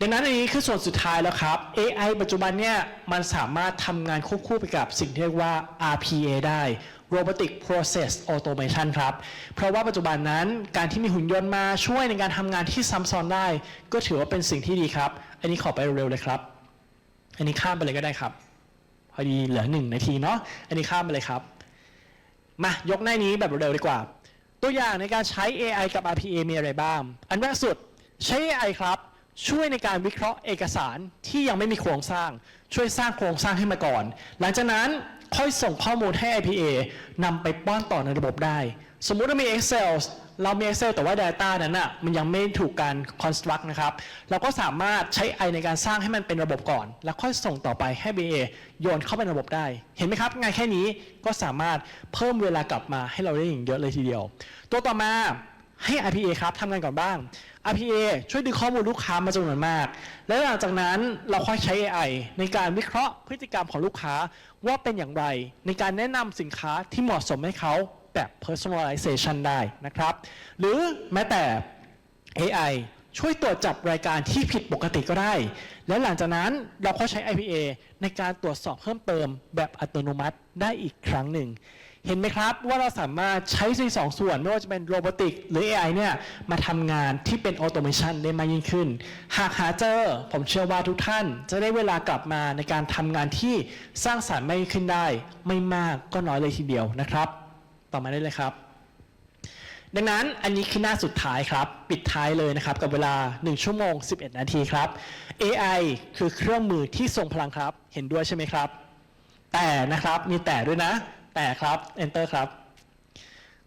ดังนั้นอันนี้คือส่วนสุดท้ายแล้วครับ AI ปัจจุบันเนี่ยมันสามารถทำงานควบคู่ไปกับสิ่งที่เรียกว่า RPA ได้ Robotic Process Automation ครับ เพราะว่าปัจจุบันนั้นการที่มีหุ่นยนต์มาช่วยในการทำงานที่ซ้ำซ้อนได้ ก็ถือว่าเป็นสิ่งที่ดีครับ อันนี้ขอไปเร็วๆเลยครับ อันนี้ข้ามไปเลยก็ได้ครับ พอดีเหลือหนึ่งนาทีเนาะ อันนี้ข้ามไปเลยครับ มายกหน้านี้แบบเร็วๆดีกว่า ตัวอย่างในการใช้ AI กับ RPA มีอะไรบ้าง อันแรกสุดใช้ AI ครับ ช่วยในการวิเคราะห์เอกสารที่ยังไม่มีโครงสร้าง ช่วยสร้างโครงสร้างให้มาก่อน หลังจากนั้นค่อยส่งข้อมูลให้ IPA นำไปป้อนต่อในระบบได้ สมมุติว่ามี Excel เรามี Excel แต่ว่า Data นั้นอะมันยังไม่ถูกการ construct นะครับ เราก็สามารถใช้ AI ในการสร้างให้มันเป็นระบบก่อน แล้วค่อยส่งต่อไปให้ BA โยนเข้าไปในระบบได้ เห็นไหมครับ งานแค่นี้ก็สามารถเพิ่มเวลากลับมาให้เราได้อย่างเยอะเลยทีเดียว ตัวต่อมา ให้ RPA ครับทำงานก่อนบ้าง RPA ช่วยดึงข้อมูลลูกค้ามาจำนวนมาก และหลังจากนั้นเราค่อยใช้ AI ในการวิเคราะห์พฤติกรรมของลูกค้าว่าเป็นอย่างไร ในการแนะนำสินค้าที่เหมาะสมให้เขาแบบ personalization ได้นะครับ หรือแม้แต่ AI ช่วยตรวจจับรายการที่ผิดปกติก็ได้ และหลังจากนั้นเราก็ใช้ IPA ในการตรวจสอบเพิ่มเติมแบบอัตโนมัติได้อีกครั้งหนึ่ง เห็นไหมครับว่าเราสามารถใช้ในสองส่วน ไม่ว่าจะเป็นโรบอติกหรือ AI เนี่ยมาทำงานที่เป็นออโตเมชันได้มากยิ่งขึ้น หากหาเจอผมเชื่อว่าทุกท่าน จะได้เวลากลับมาในการทำงานที่สร้างสารรค์มากยิ่งขึ้นได้ ไม่มากก็น้อยเลยทีเดียวนะครับ ต่อมาได้เลยครับ ดังนั้นอันนี้คือหน้าสุดท้ายครับ ปิดท้ายเลยนะครับ กับเวลา 1 ชั่วโมง 11 นาทีครับ AI คือเครื่องมือที่ทรงพลังครับ เห็นด้วยใช่ไหมครับ แต่นะครับมีแต่ด้วยนะ แต่ครับ enter ครับ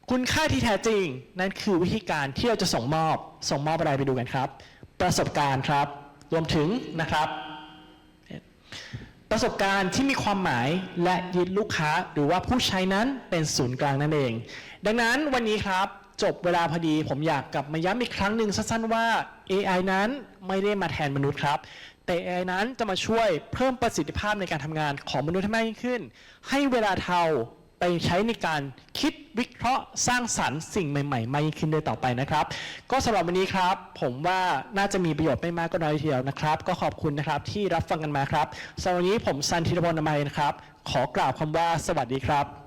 คุณค่าที่แท้จริง นั่นคือวิธีการที่เราจะส่งมอบ ส่งมอบอะไรไปดูกันครับ ประสบการณ์ครับ รวมถึงนะครับ ประสบการณ์ที่มีความหมายและยึดลูกค้าหรือว่าผู้ใช้นั้นเป็นศูนย์กลางนั่นเอง ดังนั้นวันนี้ครับ จบเวลาพอดี ผมอยากกลับมาย้ำอีกครั้งหนึ่งสั้นๆว่า AI นั้นไม่ได้มาแทนมนุษย์ครับ แต่ AI นั้นจะมาช่วยเพิ่มประสิทธิภาพในการทำงานของมนุษย์ให้มากยิ่งขึ้น ให้เวลาเท่าไปใช้ในการคิดวิเคราะห์สร้างสรรค์สิ่งใหม่ๆมากยิ่งขึ้นด้วยต่อไปนะครับ ก็สำหรับวันนี้ครับ ผมว่าน่าจะมีประโยชน์ไม่มากก็น้อยทีเดียวนะครับ ก็ขอบคุณนะครับที่รับฟังกันมาครับสำหรับวันนี้ผมซันธีรพลนามัยนะครับ ขอกล่าวคำว่าสวัสดีครับ